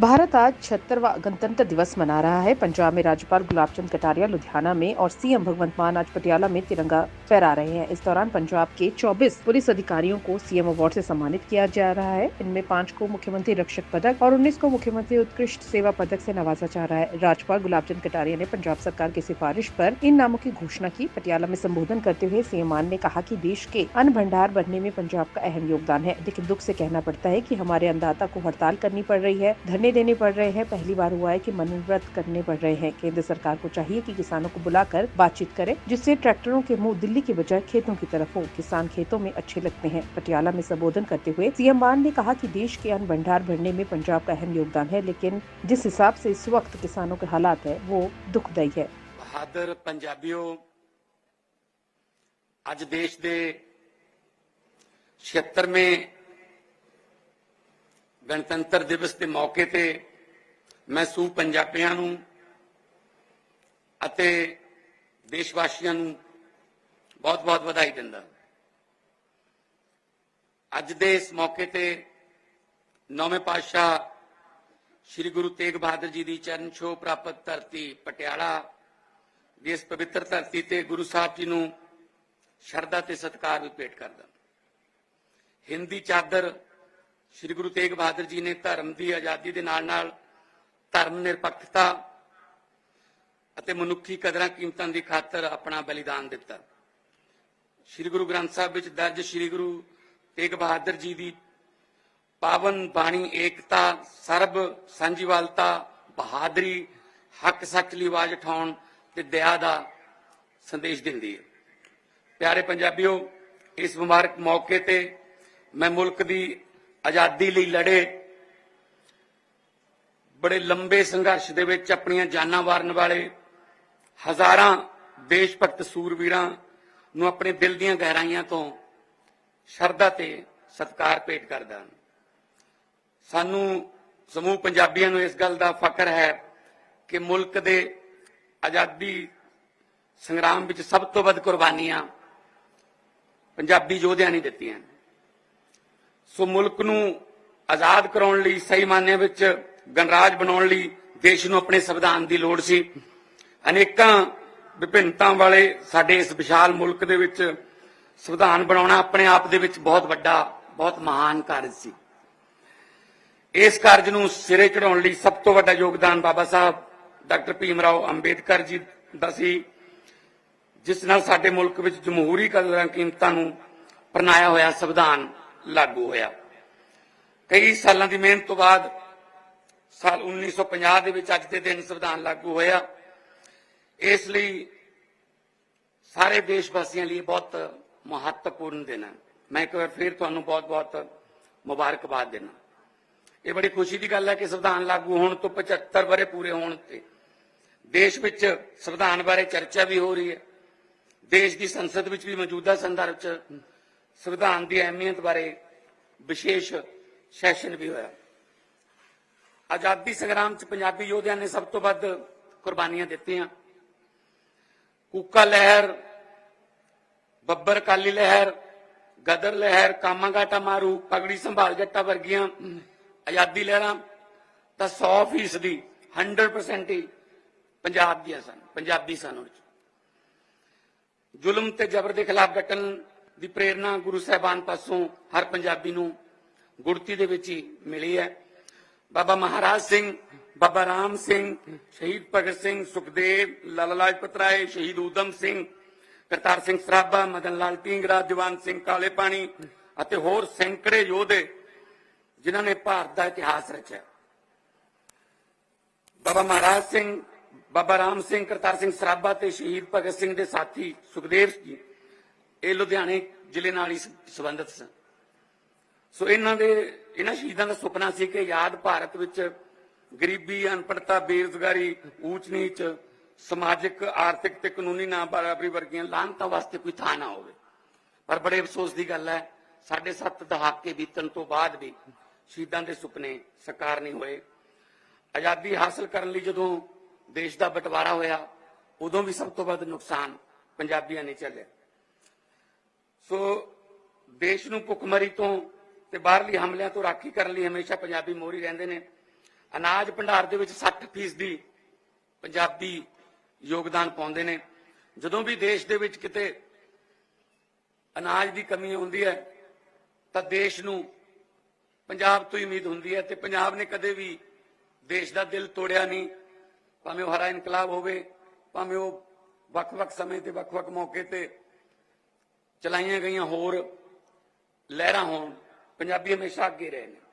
भारत आज छिहत्तरवा गणतंत्र दिवस मना रहा है। पंजाब में राज्यपाल गुलाब चंद कटारिया लुधियाना में और सीएम भगवंत मान आज पटियाला में तिरंगा फहरा रहे हैं। इस दौरान पंजाब के 24 पुलिस अधिकारियों को सीएम अवार्ड से सम्मानित किया जा रहा है। इनमें पाँच को मुख्यमंत्री रक्षक पदक और 19 को मुख्यमंत्री उत्कृष्ट सेवा पदक से नवाजा जा रहा है। राज्यपाल गुलाब चंद कटारिया ने पंजाब सरकार की सिफारिश पर इन नामों की घोषणा की। पटियाला में संबोधन करते हुए सीएम मान ने कहा की देश के अन्न भंडार बढ़ने में पंजाब का अहम योगदान है। लेकिन दुख ऐसी कहना पड़ता है की हमारे अन्नदाता को हड़ताल करनी पड़ रही है। धरने देने पड़ रहे हैं पहली बार हुआ है कि मनोव्रत करने पड़ रहे हैं केंद्र सरकार को चाहिए कि किसानों को बुलाकर बातचीत करे जिससे ट्रैक्टरों के मुंह दिल्ली के बजाय खेतों की तरफ हो किसान खेतों में अच्छे लगते हैं पटियाला में संबोधन करते हुए सीएम मान ने कहा कि देश के अन्न भंडार बढ़ने में पंजाब का अहम योगदान है लेकिन जिस हिसाब से इस वक्त किसानों के हालात है वो दुखदायी है ਬਹਾਦਰ ਪੰਜਾਬੀਓ ਅੱਜ ਦੇਸ਼ ਦੇ 76ਵੇਂ ਗਣਤੰਤਰ ਦਿਵਸ ਦੇ ਮੌਕੇ ਤੇ ਮੈਂ ਸੂ ਪੰਜਾਬੀਆਂ ਨੂੰ ਅਤੇ ਦੇਸ਼ ਵਾਸੀਆਂ ਨੂੰ ਬਹੁਤ-ਬਹੁਤ ਵਧਾਈ ਦਿੰਦਾ ਅੱਜ ਦੇ ਇਸ ਮੌਕੇ ਤੇ ਨੌਵੇਂ ਪਾਤਸ਼ਾਹ ਸ੍ਰੀ ਗੁਰੂ ਤੇਗ ਬਹਾਦਰ ਜੀ ਦੀ ਚਰਨ ਛੋਹ ਪ੍ਰਾਪਤ ਧਰਤੀ ਪਟਿਆਲਾ ਦੀ ਇਸ ਪਵਿੱਤਰ ਧਰਤੀ ਤੇ ਗੁਰੂ ਸਾਹਿਬ ਜੀ ਨੂੰ ਸ਼ਰਧਾ ਤੇ ਸਤਿਕਾਰ ਵੀ ਭੇਟ ਕਰਦਾ ਹਿੰਦੀ ਚਾਦਰ ਸ੍ਰੀ ਗੁਰੂ ਤੇਗ ਬਹਾਦਰ ਜੀ ਨੇ ਧਰਮ ਦੀ ਆਜ਼ਾਦੀ ਦੇ ਨਾਲ ਨਾਲ ਧਰਮ ਨਿਰਪੱਖਤਾ ਅਤੇ ਮਨੁੱਖੀ ਕਦਰਾਂ ਕੀਮਤਾਂ ਦੀ ਖਾਤਰ ਆਪਣਾ ਬਲੀਦਾਨ ਦਿੱਤਾ। ਸ੍ਰੀ ਗੁਰੂ ਗ੍ਰੰਥ ਸਾਹਿਬ ਵਿੱਚ ਦਰਜ ਸ੍ਰੀ ਗੁਰੂ ਤੇਗ ਬਹਾਦਰ ਜੀ ਦੀ ਪਾਵਨ ਬਾਣੀ, ਏਕਤਾ, ਸਰਬ ਸਾਂਝੀਵਾਲਤਾ ਬਹਾਦਰੀ, ਹੱਕ ਸੱਚ ਲਈ ਆਵਾਜ਼ ਉਠਾਉਣ ਤੇ ਦਇਆ ਦਾ ਸੰਦੇਸ਼ ਦਿੰਦੀ ਹੈ। ਪਿਆਰੇ ਪੰਜਾਬੀਓ, ਇਸ ਮੁਬਾਰਕ ਮੌਕੇ ਤੇ ਮੈਂ ਮੁਲਕ ਦੀ ਆਜ਼ਾਦੀ ਲਈ ਲੜੇ। ਬੜੇ ਲੰਬੇ ਸੰਘਰਸ਼ ਦੇ ਵਿੱਚ ਆਪਣੀਆਂ ਜਾਨਾਂ ਵਾਰਨ ਵਾਲੇ ਹਜ਼ਾਰਾਂ ਦੇਸ਼ ਭਗਤ ਸੂਰਵੀਰਾਂ ਨੂੰ ਆਪਣੇ ਦਿਲ ਦੀਆਂ ਗਹਿਰਾਈਆਂ ਤੋਂ ਸ਼ਰਧਾ ਤੇ ਸਤਿਕਾਰ ਭੇਟ ਕਰਦਾ ਹਾਂ। ਸਾਨੂੰ ਸਮੂਹ ਪੰਜਾਬੀਆਂ ਨੂੰ ਇਸ ਗੱਲ ਦਾ ਫਖਰ ਹੈ ਕਿ ਮੁਲਕ ਦੇ ਆਜ਼ਾਦੀ ਸੰਗਰਾਮ ਵਿੱਚ ਸਭ ਤੋਂ ਵੱਧ ਕੁਰਬਾਨੀਆਂ ਪੰਜਾਬੀ ਯੋਧਿਆਂ ਨੇ ਦਿੱਤੀਆਂ ਸੋ ਮੁਲਕ ਨੂੰ ਆਜ਼ਾਦ ਕਰਾਉਣ ਲਈ, ਸਹੀ ਮਾਨਿਆਂ ਵਿੱਚ ਗਣਰਾਜ ਬਣਾਉਣ ਲਈ ਦੇਸ਼ ਨੂੰ ਆਪਣੇ ਸੰਵਿਧਾਨ ਦੀ ਲੋੜ ਸੀ। ਅਨੇਕਾਂ ਵਿਭਿੰਨਤਾ ਵਾਲੇ ਸਾਡੇ ਇਸ ਵਿਸ਼ਾਲ ਮੁਲਕ ਦੇ ਵਿੱਚ ਸੰਵਿਧਾਨ ਬਣਾਉਣਾ ਆਪਣੇ ਆਪ ਦੇ ਵਿੱਚ ਬਹੁਤ ਵੱਡਾ, ਬਹੁਤ ਮਹਾਨ ਕਾਰਜ ਸੀ। ਇਸ ਕਾਰਜ ਨੂੰ ਸਿਰੇ ਚੜਾਉਣ ਲਈ ਸਭ ਤੋਂ ਵੱਡਾ ਯੋਗਦਾਨ ਬਾਬਾ ਸਾਹਿਬ, ਡਾਕਟਰ ਭੀਮ ਰਾਓ ਅੰਬੇਦਕਰ ਜੀ ਦਾ ਸੀ, ਜਿਸ ਨਾਲ ਸਾਡੇ ਮੁਲਕ ਵਿੱਚ ਜਮਹੂਰੀ ਕਦਰਾਂ ਕੀਮਤਾਂ ਨੂੰ ਪ੍ਰਣਾਇਆ ਹੋਇਆ ਸੰਵਿਧਾਨ ਲਾਗੂ ਹੋਇਆ। ਕਈ ਸਾਲਾਂ ਦੀ ਮਿਹਨਤ ਤੋਂ ਬਾਅਦ ਸਾਲ 1950 ਦੇ ਵਿੱਚ ਅੱਜ ਦੇ ਦਿਨ ਸੰਵਿਧਾਨ ਲਾਗੂ ਹੋਇਆ। ਇਸ ਲਈ ਸਾਰੇ ਦੇਸ਼ ਵਾਸੀਆਂ ਲਈ ਬਹੁਤ ਮਹੱਤਵਪੂਰਨ ਦਿਨ ਹੈ। ਮੈਂ ਇੱਕ ਵਾਰ ਫਿਰ ਤੁਹਾਨੂੰ ਬਹੁਤ-ਬਹੁਤ ਮੁਬਾਰਕਬਾਦ ਦੇਣਾ ਇਹ ਬੜੀ ਖੁਸ਼ੀ ਦੀ ਗੱਲ ਹੈ ਕਿ ਸੰਵਿਧਾਨ ਲਾਗੂ ਹੋਣ ਤੋਂ 75 ਵਰੇ ਪੂਰੇ ਹੋਣ ਤੇ ਦੇਸ਼ ਵਿੱਚ ਸੰਵਿਧਾਨ ਬਾਰੇ ਚਰਚਾ ਵੀ ਹੋ ਰਹੀ ਹੈ। ਦੇਸ਼ ਦੀ ਸੰਸਦ ਵਿੱਚ ਵੀ ਮੌਜੂਦਾ ਸੰਦਰਭ 'ਚ ਸੰਵਿਧਾਨ ਦੀ ਅਹਿਮੀਅਤ ਬਾਰੇ ਵਿਸ਼ੇਸ਼ ਸੈਸ਼ਨ ਵੀ ਹੋਇਆ ਆਜ਼ਾਦੀ ਸੰਗਰਾਮ 'ਚ ਪੰਜਾਬੀ ਯੋਧਿਆਂ ਨੇ ਸਭ ਤੋਂ ਵੱਧ ਕੁਰਬਾਨੀਆਂ ਦਿੱਤੀਆਂ ਕੂਕਾ ਲਹਿਰ ਬੱਬਰ ਕਾਲੀ ਲਹਿਰ ਗਦਰ ਲਹਿਰ ਕਾਮਾਗਾਟਾ ਮਾਰੂ ਪਗੜੀ ਸੰਭਾਲ ਜੱਟਾ ਵਰਗੀਆਂ ਆਜ਼ਾਦੀ ਲਹਿਰਾਂ ਤਾਂ 100% ਦੀ 100% ਹੀ ਪੰਜਾਬ ਦੀਆਂ ਸਨ ਪੰਜਾਬੀ ਸਨ ਉਹ 'ਚ ਜ਼ੁਲਮ ਤੇ ਜ਼ਬਰ ਦੇ ਖਿਲਾਫ ਡਟਣ ਦੀ ਪ੍ਰੇਰਣਾ ਗੁਰੂ ਸਾਹਿਬਾਨ ਪਾਸੋਂ ਹਰ ਪੰਜਾਬੀ ਨੂੰ ਗੁਰਤੀ ਦੇ ਵਿੱਚ ਹੀ ਮਿਲੀ ਹੈ। ਬਾਬਾ ਮਹਾਰਾਜ ਸਿੰਘ, ਬਾਬਾ ਰਾਮ ਸਿੰਘ, ਸ਼ਹੀਦ ਭਗਤ ਸਿੰਘ, ਸੁਖਦੇਵ ਲਾਲਾ ਲਾਜਪਤ ਰਾਏ ਸ਼ਹੀਦ ਊਧਮ ਸਿੰਘ, ਕਰਤਾਰ ਸਿੰਘ ਸਰਾਭਾ, ਮਦਨ ਲਾਲ ਢੀਂਗਰਾ, ਜਵਾਨ ਸਿੰਘ ਕਾਲੇ ਪਾਣੀ ਅਤੇ ਹੋਰ ਸੈਂਕੜੇ ਯੋਧੇ ਜਿਨ੍ਹਾਂ ਨੇ ਭਾਰਤ ਦਾ ਇਤਿਹਾਸ ਰਚਿਆ। ਬਾਬਾ ਮਹਾਰਾਜ ਸਿੰਘ, ਬਾਬਾ ਰਾਮ ਸਿੰਘ, ਕਰਤਾਰ ਸਿੰਘ ਸਰਾਭਾ ਤੇ ਸ਼ਹੀਦ ਭਗਤ ਸਿੰਘ ਦੇ ਸਾਥੀ ਸੁਖਦੇਵ ਜੀ, ਇਹ ਲੁਧਿਆਣੇ ਜ਼ਿਲ੍ਹੇ ਨਾਲ ਹੀ ਸੰਬੰਧਿਤ ਸਨ ਸੋ ਇਹਨਾਂ ਦੇ, ਇਹਨਾਂ ਸ਼ਹੀਦਾਂ ਦਾ ਸੁਪਨਾ ਸੀ ਕਿ ਯਾਦ ਭਾਰਤ ਵਿੱਚ ਗਰੀਬੀ ਅਨਪੜਤਾ ਬੇਰੁਜ਼ਗਾਰੀ, ਊਚ ਨੀਚ, ਸਮਾਜਿਕ, ਆਰਥਿਕ ਤੇ ਕਾਨੂੰਨੀ ਨਾ ਬਰਾਬਰੀ ਵਰਗੀਆਂ ਲਾਹਨਤਾਂ ਵਾਸਤੇ ਕੋਈ ਥਾਂ ਨਾ ਹੋਵੇ। ਪਰ ਬੜੇ ਅਫਸੋਸ ਦੀ ਗੱਲ ਹੈ ਸਾਡੇ ਸੱਤ ਦਹਾਕੇ ਬੀਤਣ ਤੋਂ ਬਾਅਦ ਵੀ ਸ਼ਹੀਦਾਂ ਦੇ ਸੁਪਨੇ ਸਾਕਾਰ ਨਹੀਂ ਹੋਏ। ਆਜ਼ਾਦੀ ਹਾਸਲ ਕਰਨ ਲਈ ਜਦੋਂ ਦੇਸ਼ ਦਾ ਬਟਵਾਰਾ ਹੋਇਆ, ਉਦੋਂ ਵੀ ਸਭ ਤੋਂ ਵੱਧ ਨੁਕਸਾਨ ਪੰਜਾਬੀਆਂ ਨੇ ਚੱਲਿਆ ਸੋ ਦੇਸ਼ ਨੂੰ ਭੁੱਖਮਰੀ ਤੋਂ ਤੇ ਬਾਹਰਲੀ ਹਮਲਿਆਂ ਤੋਂ ਰਾਖੀ ਕਰਨ ਲਈ ਹਮੇਸ਼ਾ ਪੰਜਾਬੀ ਮੋਹਰੀ ਰਹਿੰਦੇ ਨੇ। ਅਨਾਜ ਭੰਡਾਰ ਦੇ ਵਿੱਚ 60% ਦੀ ਪੰਜਾਬੀ ਯੋਗਦਾਨ ਪਾਉਂਦੇ ਨੇ। ਜਦੋਂ ਵੀ ਦੇਸ਼ ਦੇ ਵਿੱਚ ਕਿਤੇ ਅਨਾਜ ਦੀ ਕਮੀ ਹੁੰਦੀ ਹੈ, ਤਾਂ ਦੇਸ਼ ਨੂੰ ਪੰਜਾਬ ਤੋਂ ਹੀ ਉਮੀਦ ਹੁੰਦੀ ਹੈ ਤੇ ਪੰਜਾਬ ਨੇ ਕਦੇ ਵੀ ਦੇਸ਼ ਦਾ ਦਿਲ ਤੋੜਿਆ ਨਹੀਂ। ਭਾਵੇਂ ਉਹ ਹਰਾ ਇਨਕਲਾਬ ਹੋਵੇ, ਭਾਵੇਂ ਉਹ ਵੱਖ-ਵੱਖ ਸਮੇਂ ਤੇ ਵੱਖ-ਵੱਖ ਮੌਕੇ ਤੇ ਚਲਾਈਆਂ ਗਈਆਂ ਹੋਰ ਲਹਿਰਾਂ ਹੋਣ ਪੰਜਾਬੀ ਹਮੇਸ਼ਾ ਅੱਗੇ ਰਹੇ ਨੇ